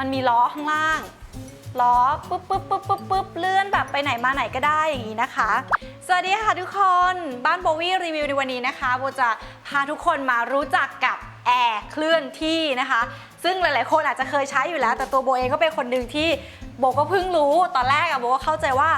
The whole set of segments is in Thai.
มันมีล้อข้างล่าง ล้อปุ๊บปุ๊บปุ๊บปุ๊บปุ๊บเลื่อนแบบไปไหนมาไหนก็ได้อย่างนี้นะคะ สวัสดีค่ะทุกคน บ้านโบวี่รีวิวในวันนี้นะคะโบจะพาทุกคนมารู้จักกับแอร์เคลื่อนที่นะคะ ซึ่งหลาย ๆ คนอาจจะเคยใช้อยู่แล้ว แต่ตัวโบเองก็เป็นคนหนึ่งที่โบก็เพิ่งรู้ ตอนแรกอะโบก็เข้าใจว่า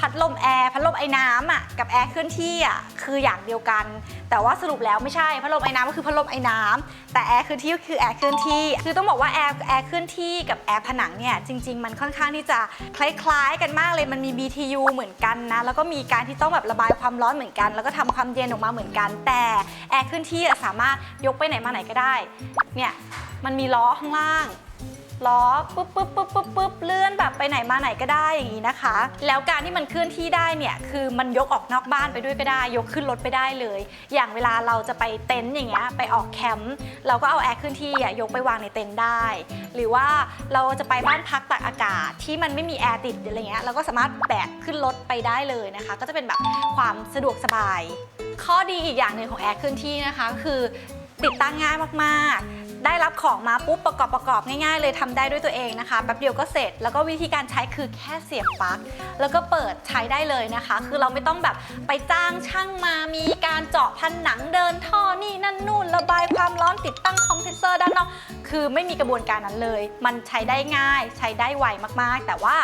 พัดลมแอร์พัดลมไอ้น้ำอะกับแอร์เคลื่อนที่อะคืออย่างเดียวกัน แต่ว่าสรุปแล้วไม่ใช่พัดลมไอ้น้ำก็คือพัดลมไอ้น้ำแต่แอร์เคลื่อนที่ก็คือแอร์เคลื่อนที่ คือต้องบอกว่าแอร์แอร์เคลื่อนที่กับแอร์ผนังเนี่ยจริง ๆ มันค่อนข้างที่จะคล้ายๆ กันมากเลยมันมี BTU เหมือนกันนะแล้วก็มีการที่ต้องแบบระบายความร้อนเหมือนกัน แล้วก็ทำความเย็นออกมาเหมือนกัน แต่แอร์เคลื่อนที่สามารถยกไปไหนมาไหนก็ได้เนี่ยมันมีล้อข้างล่าง ล้อปุ๊บปุ๊บปุ๊บปุ๊บปุ๊บเลื่อนแบบไปไหนมาไหนก็ได้อย่างนี้นะคะ แล้วการที่มันเคลื่อนที่ได้เนี่ยคือมันยกออกนอกบ้านไปด้วยก็ได้ ยกขึ้นรถไปได้เลย อย่างเวลาเราจะไปเต็นท์อย่างเงี้ยไปออกแคมป์เราก็เอาแอร์เคลื่อนที่อะยกไปวางในเต็นท์ได้ หรือว่าเราจะไปบ้านพักตากอากาศที่มันไม่มีแอร์ติดอะไรเงี้ยเราก็สามารถแบกขึ้นรถไปได้เลยนะคะ ก็จะเป็นแบบความสะดวกสบาย ข้อดีอีกอย่างหนึ่งของแอร์เคลื่อนที่นะคะ คือ ติดตั้งง่ายมากๆ ได้รับของมาปุ๊บประกอบประกอบง่ายๆ เลยทำได้ด้วยตัวเองนะคะแป๊บเดียวก็เสร็จ แล้วก็วิธีการใช้คือแค่เสียบปลั๊กแล้วก็เปิดใช้ได้เลยนะคะ คือเราไม่ต้องแบบไปจ้างช่างมามีการเจาะผนังเดินท่อนี่นั่นนู่นระบายความร้อนติดตั้งคอมเพรสเซอร์ด้านนอกคือไม่มีกระบวนการนั้นเลย มันใช้ได้ง่าย ใช้ได้ไวมากๆ แต่ว่า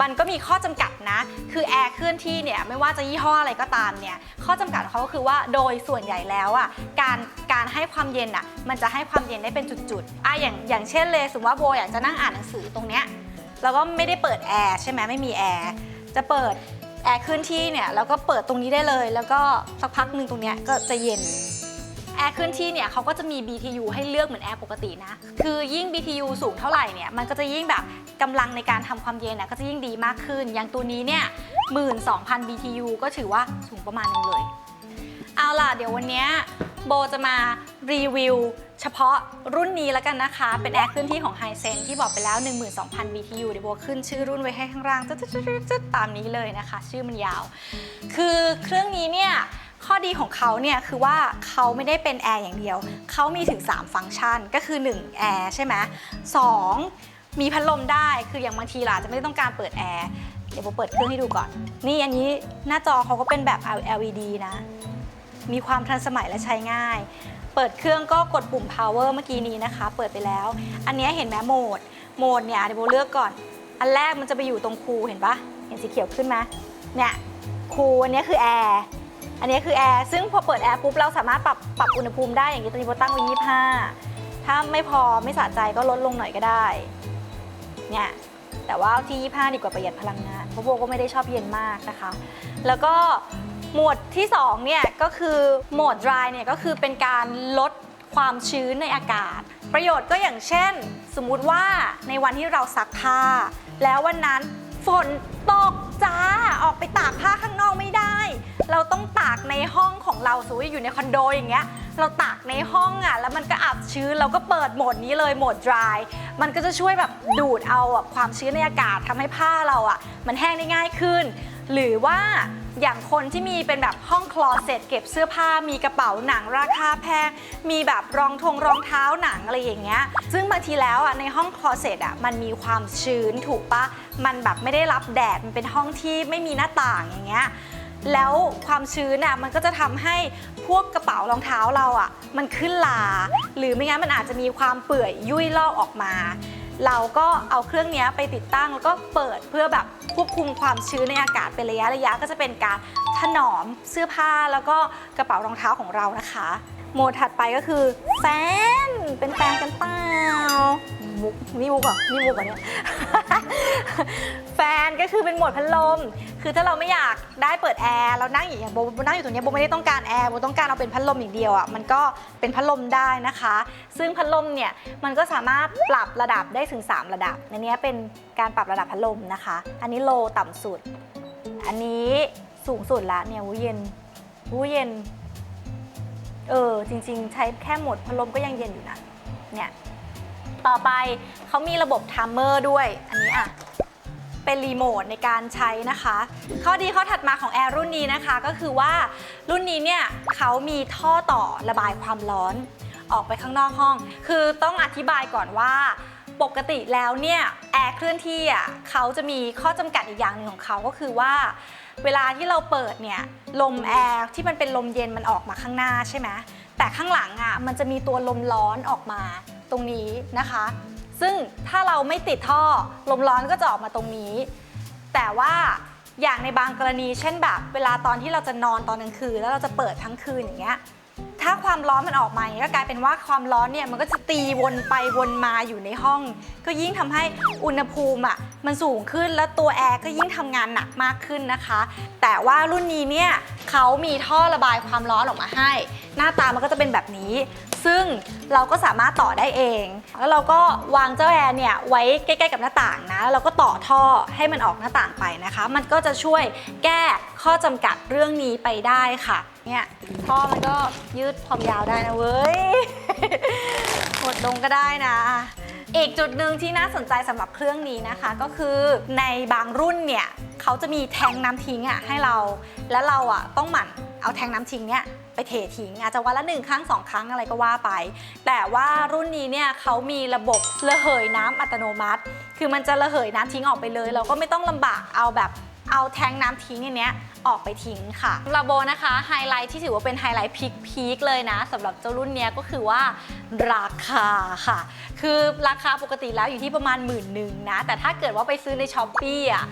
มันก็มีข้อจำกัดนะ คือแอร์เคลื่อนที่เนี่ยไม่ว่าจะยี่ห้ออะไรก็ตามเนี่ยข้อจำกัดของเขาก็คือว่าโดยส่วนใหญ่แล้วอะการการให้ความเย็นอะมันจะให้ความเย็นได้เป็นจุดๆอะอย่างอย่างเช่นเลยสมมติว่าโบอยากจะนั่งอ่านหนังสือตรงเนี้ยแล้วก็ไม่ได้เปิดแอร์ใช่ไหมไม่มีแอร์จะเปิดแอร์เคลื่อนที่เนี่ยแล้วก็เปิดตรงนี้ได้เลย แล้วก็สักพักหนึ่งตรงเนี้ยก็จะเย็น แอร์เคลื่อนที่เนี่ยเขาก็จะมี BTU ให้เลือกเหมือนแอร์ปกตินะ คือยิ่ง BTU สูงเท่าไหร่เนี่ย มันก็จะยิ่งแบบกำลังในการทำความเย็นน่ะก็จะยิ่งดีมากขึ้น อย่างตัวนี้เนี่ย 12,000 BTU ก็ถือว่าสูงประมาณนึงเลย เอาล่ะ เดี๋ยววันนี้โบจะมารีวิวเฉพาะรุ่นนี้แล้วกันนะคะ เป็นแอร์เคลื่อนที่ของ h i s e n ที่บอกไปแล้ว 12,000 BTU เดี๋ยวโบขึ้นชื่อรุ่นไว้ให้ข้างล่างจะตามนี้เลยนะคะ ชื่อมันยาว คือเครื่องนี้เนี่ย ดีของเขาเนี่ยคือว่าเขาไม่ได้เป็นแอร์อย่างเดียว เขามีถึง 3 ฟังก์ชันก็คือ1แอร์ใช่ไหมสองมีพัดลมได้คืออย่างบางทีเราจะไม่ได้ต้องการเปิดแอร์เดี๋ยวโบเปิดเครื่องให้ดูก่อน นี่อันนี้หน้าจอเขาก็เป็นแบบ LED นะ มีความทันสมัยและใช้ง่าย เปิดเครื่องก็กดปุ่ม power เมื่อกี้นี้นะคะ เปิดไปแล้ว อันนี้เห็นไหมโหมด โหมดเนี่ยเดี๋ยวโบเลือกก่อน อันแรกมันจะไปอยู่ตรงคูลเห็นปะเห็นสีเขียวขึ้นไหมเนี่ยคูลอันนี้คือแอร์ อันนี้คือแอร์ซึ่งพอเปิดแอร์ปุ๊บเราสามารถปรับปรับอุณหภูมิได้อย่างนี้ตอนนี้โบตั้งไว้25ถ้าไม่พอไม่สะใจก็ลดลงหน่อยก็ได้เนี่ยแต่ว่าที่25ดีกว่าประหยัดพลังงานเพราะโบก็ไม่ได้ชอบเย็นมากนะคะ แล้วก็โหมดที่2เนี่ยก็คือโหมด dry เนี่ยก็คือเป็นการลดความชื้นในอากาศ ประโยชน์ก็อย่างเช่น สมมุติว่าในวันที่เราซักผ้า แล้ววันนั้นฝนตกจ้า ออกไปตากผ้าข้างนอกไม่ได้ เราต้องตากในห้องของเราสมมติอยู่ในคอนโดอย่างเงี้ย เราตากในห้องอะแล้วมันก็อับชื้นเราก็เปิดโหมดนี้เลยโหมด dry มันก็จะช่วยแบบดูดเอาแบบความชื้นในอากาศทำให้ผ้าเราอะ มันแห้งได้ง่ายขึ้น หรือว่าอย่างคนที่มีเป็นแบบห้องคลอเซ็ตเก็บเสื้อผ้ามีกระเป๋าหนังราคาแพง มีแบบรองทงรองเท้าหนังอะไรอย่างเงี้ย ซึ่งบางทีแล้วอะในห้องคลอเซ็ตอะมันมีความชื้นถูกปะมันแบบไม่ได้รับแดดมันเป็นห้องที่ไม่มีหน้าต่างอย่างเงี้ย แล้วความชื้นอะมันก็จะทำให้พวกกระเป๋ารองเท้าเราอะมันขึ้นลา หรือไม่งั้นมันอาจจะมีความเปื่อยยุ่ยลอกออกมา เราก็เอาเครื่องนี้ไปติดตั้งแล้วก็เปิดเพื่อแบบควบคุมความชื้นในอากาศเป็นระยะระยะก็จะเป็นการถนอมเสื้อผ้าแล้วก็กระเป๋ารองเท้าของเรานะคะ โหมดถัดไปก็คือแฟนเป็นแฟนกันเปล่า มุกนี่มุกเหรอนี่มุกเหรอเนี่ย แฟนก็คือเป็นโหมดพัดลม คือถ้าเราไม่อยากได้เปิดแอร์เรานั่งอย่างโบนั่งอยู่ตรงนี้โบไม่ได้ต้องการแอร์โบต้องการเอาเป็นพัดลมอย่างเดียวอะมันก็เป็นพัดลมได้นะคะ ซึ่งพัดลมเนี่ยมันก็สามารถปรับระดับได้ถึง 3 ระดับในนี้เป็นการปรับระดับพัดลมนะคะ อันนี้โลต่ำสุด อันนี้สูงสุดละเนี่ยวูเย็นวูเย็นเออจริง ๆ ใช้แค่โหมดพัดลมก็ยังเย็นอยู่นะเนี่ย ต่อไปเขามีระบบไทม์เมอร์ด้วย อันนี้อะเป็นรีโมทในการใช้นะคะ ข้อดีข้อถัดมาของแอร์รุ่นนี้นะคะ ก็คือว่ารุ่นนี้เนี่ยเขามีท่อต่อระบายความร้อนออกไปข้างนอกห้อง คือต้องอธิบายก่อนว่าปกติแล้วเนี่ยแอร์เคลื่อนที่อะเขาจะมีข้อจำกัดอีกอย่างหนึ่งของเขาก็คือว่า เวลาที่เราเปิดเนี่ยลมแอร์ที่มันเป็นลมเย็นมันออกมาข้างหน้าใช่ไหมแต่ข้างหลังอะมันจะมีตัวลมร้อนออกมา ตรงนี้นะคะ ซึ่งถ้าเราไม่ติดท่อลมร้อนก็จะออกมาตรงนี้ แต่ว่าอย่างในบางกรณีเช่นแบบ เวลาตอนที่เราจะนอนตอนกลางคืนแล้วเราจะเปิดทั้งคืนอย่างเงี้ยถ้าความร้อนมันออกมาก็กลายเป็นว่าความร้อนเนี่ยมันก็จะตีวนไปวนมาอยู่ในห้อง ก็ยิ่งทำให้อุณหภูมิอะมันสูงขึ้นแล้วตัวแอร์ก็ยิ่งทำงานหนักมากขึ้นนะคะ แต่ว่ารุ่นนี้เนี่ยเขามีท่อระบายความร้อนออกมาให้ หน้าตามันก็จะเป็นแบบนี้ ซึ่งเราก็สามารถต่อได้เอง แล้วเราก็วางเจ้าแอร์เนี่ยไว้ใกล้ๆกับหน้าต่างนะแล้วเราก็ต่อท่อให้มันออกหน้าต่างไปนะคะ มันก็จะช่วยแก้ข้อจำกัดเรื่องนี้ไปได้ค่ะเนี่ยท่อมันก็ยืดความยาวได้นะเว้ย หดลงก็ได้นะ อีกจุดหนึ่งที่น่าสนใจสำหรับเครื่องนี้นะคะ ก็คือในบางรุ่นเนี่ยเขาจะมีแทงน้ำทิ้งอะให้เรา แล้วเราอะต้องหมั่น เอาแทงน้ำทิ้งเนี่ยไปเททิ้งอาจจะวันละหนึ่งครั้งสองครั้งอะไรก็ว่าไป แต่ว่ารุ่นนี้เนี่ยเขามีระบบระเหยน้ำอัตโนมัติ คือมันจะระเหยน้ำทิ้งออกไปเลย เราก็ไม่ต้องลำบากเอาแบบเอาแทงน้ำทิ้งอันเนี้ยออกไปทิ้งค่ะสำหรับโบนะคะไฮไลท์ที่ถือว่าเป็นไฮไลท์พีคๆเลยนะสำหรับเจ้ารุ่นเนี้ยก็คือว่าราคาค่ะ คือราคาปกติแล้วอยู่ที่ประมาณหมื่นหนึ่งนะ แต่ถ้าเกิดว่าไปซื้อในช้อปปี้อะ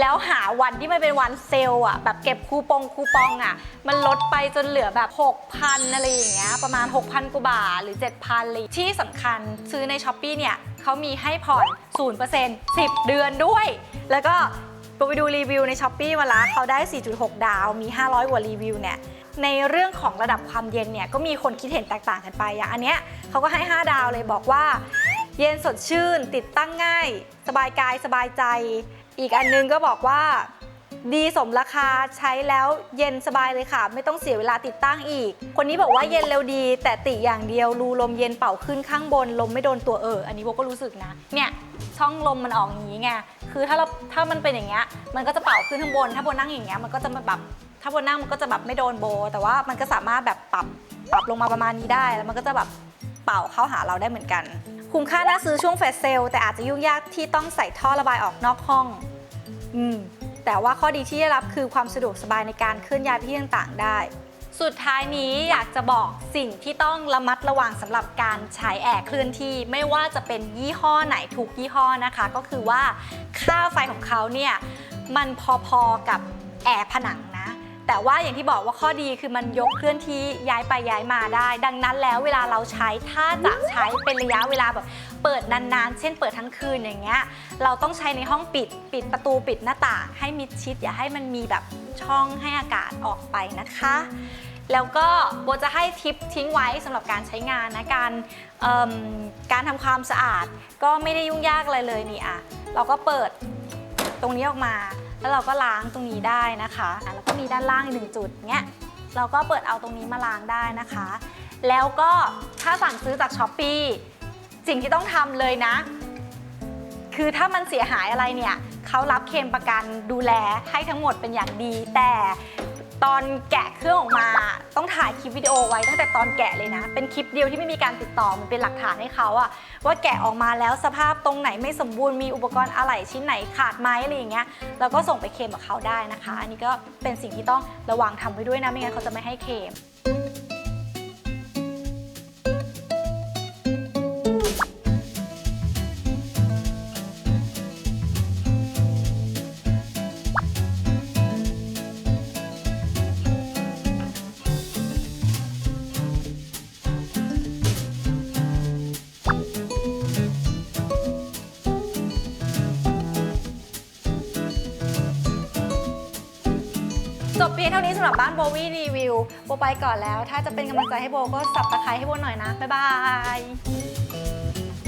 แล้วหาวันที่มันเป็นวันเซลล์อะแบบเก็บคูปองคูปองอะ มันลดไปจนเหลือแบบ 6,000อะไรอย่างเงี้ยประมาณ 6,000กว่าบาทหรือ 7,000เลยที่สำคัญซื้อในช้อปปีเนี่ยเขามีให้ผ่อน 0% 10 เดือนด้วย แล้วก็ไปดูรีวิวในช้อปปีมาละเขาได้ 4.6 ดาว มี 500 กว่ารีวิวเนี่ยในเรื่องของระดับความเย็นเนี่ยก็มีคนคิดเห็นแตกต่างกันไปอย่างอันเนี้ยเขาก็ให้ 5 ดาวเลยบอกว่า เย็นสดชื่น ติดตั้งง่าย สบายกายสบายใจ อีกอันนึงก็บอกว่า ดีสมราคาใช้แล้วเย็นสบายเลยค่ะ ไม่ต้องเสียเวลาติดตั้งอีก คนนี้บอกว่าเย็นเร็วดี แต่ติอย่างเดียวรูลมเย็นเป่าขึ้นข้างบน ลมไม่โดนตัวเออ อันนี้โบก็รู้สึกนะ เนี่ยช่องลมมันออกอย่างนี้ไงคือถ้าเราถ้ามันเป็นอย่างเงี้ยมันก็จะเป่าขึ้นข้างบน ถ้าโบนั่งอย่างเงี้ยมันก็จะแบบถ้าโบนั่งมันก็จะแบบไม่โดนโบ แต่ว่ามันก็สามารถแบบปรับปรับลงมาประมาณนี้ได้ แล้วมันก็จะแบบเป่าเข้าหาเราได้เหมือนกัน คุ้มค่าน่าซื้อช่วงแฟลชเซลแต่อาจจะยุ่งยากที่ต้องใส่ท่อระบายออกนอกห้อง อืม แต่ว่าข้อดีที่ได้รับคือความสะดวกสบายในการเคลื่อนย้ายไปที่ต่างๆได้ สุดท้ายนี้อยากจะบอกสิ่งที่ต้องระมัดระวังสำหรับการใช้แอร์เคลื่อนที่ ไม่ว่าจะเป็นยี่ห้อไหนทุกยี่ห้อนะคะ ก็คือว่าค่าไฟของเขาเนี่ยมันพอๆกับแอร์ผนัง แต่ว่าอย่างที่บอกว่าข้อดีคือมันยกเคลื่อนที่ย้ายไปย้ายมาได้ ดังนั้นแล้วเวลาเราใช้ถ้าจะใช้เป็นระยะเวลาแบบเปิดนานๆ เช่นเปิดทั้งคืนอย่างเงี้ย เราต้องใช้ในห้องปิดปิดประตูปิดหน้าต่างให้มิดชิด อย่าให้มันมีแบบช่องให้อากาศออกไปนะคะ แล้วก็โบจะให้ทิปทิ้งไว้สำหรับการใช้งานนะการการทำความสะอาดก็ไม่ได้ยุ่งยากอะไรเลยนี่อะเราก็เปิดตรงนี้ออกมา แล้วเราก็ล้างตรงนี้ได้นะคะ แล้วก็มีด้านล่างอีกหนึ่งจุดเนี้ย เราก็เปิดเอาตรงนี้มาล้างได้นะคะ แล้วก็ถ้าสั่งซื้อจากช้อปปีสิ่งที่ต้องทำเลยนะ คือถ้ามันเสียหายอะไรเนี่ยเขารับเคลมประกันดูแลให้ทั้งหมดเป็นอย่างดี แต่ ตอนแกะเครื่องออกมาต้องถ่ายคลิปวิดีโอไว้ตั้งแต่ตอนแกะเลยนะ เป็นคลิปเดียวที่ไม่มีการติดต่อมันเป็นหลักฐานให้เขาอะว่าแกะออกมาแล้วสภาพตรงไหนไม่สมบูรณ์มีอุปกรณ์อะไหล่ชิ้นไหนขาดไหมอะไรอย่างเงี้ยเราก็ส่งไปเคลมกับเขาได้นะคะ อันนี้ก็เป็นสิ่งที่ต้องระวังทำไว้ด้วยนะไม่งั้นเขาจะไม่ให้เคลม จบเพียงเท่านี้สำหรับบ้านโบวี่รีวิว โบไปก่อนแล้ว ถ้าจะเป็นกำลังใจให้โบก็สับตะไคร้ให้โบหน่อยนะ บ๊ายบาย